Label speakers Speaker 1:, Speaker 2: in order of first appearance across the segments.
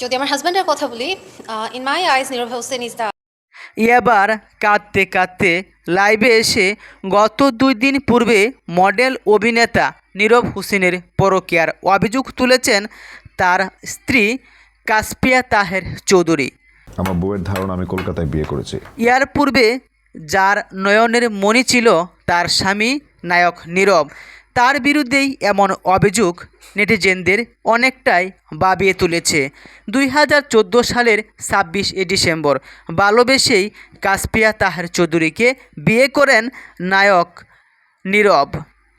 Speaker 1: যদি আমার হাজব্যান্ডের কথা বলি in my eyes Nirav Hossain is the
Speaker 2: এবার কাঁদতে কাঁদতে লাইভে এসে গত দুই দিন পূর্বে মডেল অভিনেতা নীরব হোসেনের পরকীয়ার অভিযোগ তুলেছেন তার স্ত্রী কাসপিয়া তাহের চৌধুরী।
Speaker 3: আমার বউয়ের ধারণা আমি কলকাতায় বিয়ে করেছি।
Speaker 2: ইয়ার পূর্বে যার নয়নের মণি ছিল তার স্বামী নায়ক নীরব। তার বিরুদ্ধেই এমন অভিযোগ নেটিজেনদের অনেকটাই বাবিয়ে তুলেছে। দুই হাজার চোদ্দ সালের ছাব্বিশে ডিসেম্বর ভালোবেসেই কাসপিয়া তাহের চৌধুরীকে বিয়ে করেন নায়ক নীরব।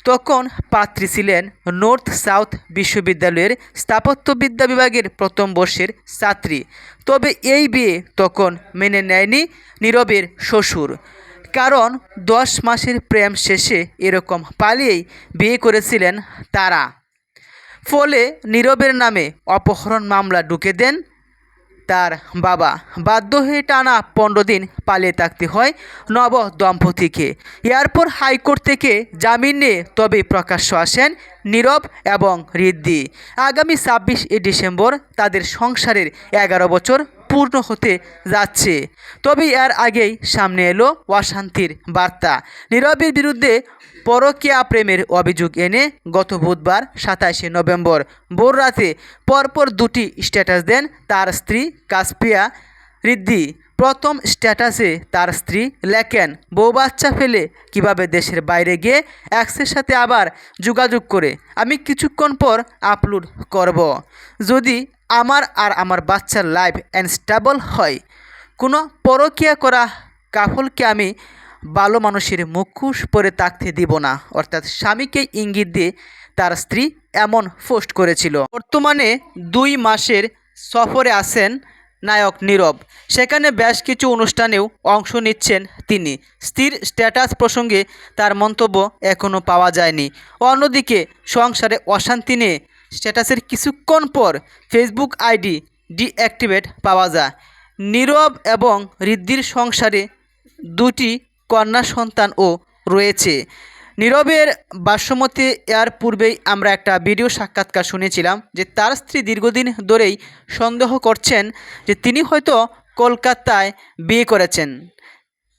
Speaker 2: তখন পাত্রী ছিলেন নর্থ সাউথ বিশ্ববিদ্যালয়ের স্থাপত্যবিদ্যা বিভাগের প্রথম বর্ষের ছাত্রী। তবে এই বিয়ে তখন মেনে নেয়নি নীরবের শ্বশুর। কারণ দশ মাসের প্রেম শেষে এরকম পালিয়েই বিয়ে করেছিলেন তারা। ফলে নীরবের নামে অপহরণ মামলা ঢুকে দেন তার বাবা। বাধ্য হয়ে টানা পনেরো দিন পালিয়ে থাকতে হয় নব দম্পতিকে। এরপর হাইকোর্ট থেকে জামিন নিয়ে তবে প্রকাশ্য আসেন নীরব এবং রিদ্ধি আগামী ছাব্বিশে ডিসেম্বর তাদের সংসারের এগারো বছর পূর্ণ হতে যাচ্ছে। তবে এর আগেই সামনে এলো অশান্তির বার্তা। নীরবের বিরুদ্ধে পরকীয়া প্রেমের অভিযোগ এনে গত বুধবার সাতাশে নভেম্বর ভোর রাতে পরপর দুটি স্ট্যাটাস দেন তার স্ত্রী কাসপিয়া রিদ্ধি। প্রথম স্ট্যাটাসে তার স্ত্রী লেখেন বউ বাচ্চা ফেলে কীভাবে দেশের বাইরে গিয়ে অ্যাক্সের সাথে আবার যোগাযোগ করে? আমি কিছুক্ষণ পর আপলোড করব। যদি আমার আর আমার বাচ্চার লাইফ অ্যানস্টেবল হয়। কোনো পরকিয়া করা কাফলকে আমি ভালো মানুষের মুখোশ পরে তাকতে দিব না। অর্থাৎ স্বামীকে ইঙ্গিত দিয়ে তার স্ত্রী এমন পোস্ট করেছিল, বর্তমানে দুই মাসের সফরে আছেন নায়ক নীরব। সেখানে বেশ কিছু অনুষ্ঠানেও অংশ নিচ্ছেন তিনি। স্ত্রীর স্ট্যাটাস প্রসঙ্গে তার মন্তব্য এখনও পাওয়া যায়নি। অন্যদিকে সংসারে অশান্তি নিয়ে স্ট্যাটাসের কিছুক্ষণ পর ফেসবুক আইডি ডিঅ্যাক্টিভেট পাওয়া যায়। নীরব এবং ঋদ্ধির সংসারে দুটি কন্যা সন্তানও রয়েছে। নীরবের বাসমতে এর পূর্বেই আমরা একটা ভিডিও সাক্ষাৎকার শুনেছিলাম যে তার স্ত্রী দীর্ঘদিন ধরেই সন্দেহ করছেন যে তিনি হয়তো কলকাতায় বিয়ে করেছেন।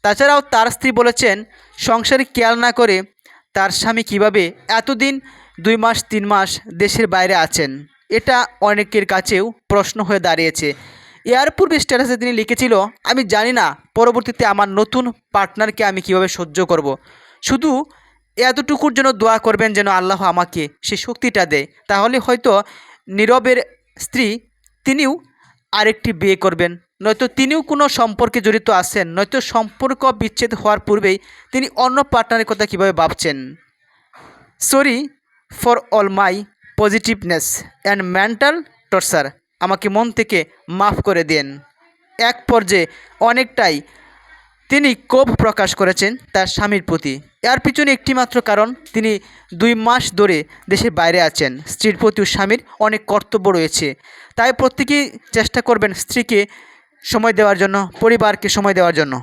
Speaker 2: তাছাড়াও তার স্ত্রী বলেছেন, সংসারে খেয়াল না করে তার স্বামী কীভাবে এতদিন দুই মাস, তিন মাস দেশের বাইরে আছেন। এটা অনেকের কাছেও প্রশ্ন হয়ে দাঁড়িয়েছে। এর পূর্বে স্ট্যাটাসে তিনি লিখেছিল, আমি জানি না পরবর্তীতে আমার নতুন পার্টনারকে আমি কীভাবে সহ্য করব। শুধু এতটুকুর জন্য দোয়া করবেন যেন আল্লাহ আমাকে সে শক্তিটা দেয়। তাহলে হয়তো নীরবের স্ত্রী তিনিও আরেকটি বিয়ে করবেন। নয়তো তিনিও কোনো সম্পর্কে জড়িত আছেন। নয়তো সম্পর্ক বিচ্ছেদ হওয়ার পূর্বেই তিনি অন্য পার্টনারের কথা কীভাবে ভাবছেন? Sorry for all my positiveness and mental torture. আমাকে মন থেকে মাফ করে দেন এক পর্যায়ে অনেকটাই তিনি ক্ষোভ প্রকাশ করেছেন তার স্বামীর প্রতি। এর পিছনে একটিমাত্র কারণ, তিনি দুই মাস ধরে দেশের বাইরে আছেন। স্ত্রীর প্রতিও স্বামীর অনেক কর্তব্য রয়েছে। তাই প্রত্যেকেই চেষ্টা করবেন স্ত্রীকে সময় দেওয়ার জন্য, পরিবারকে সময় দেওয়ার জন্য।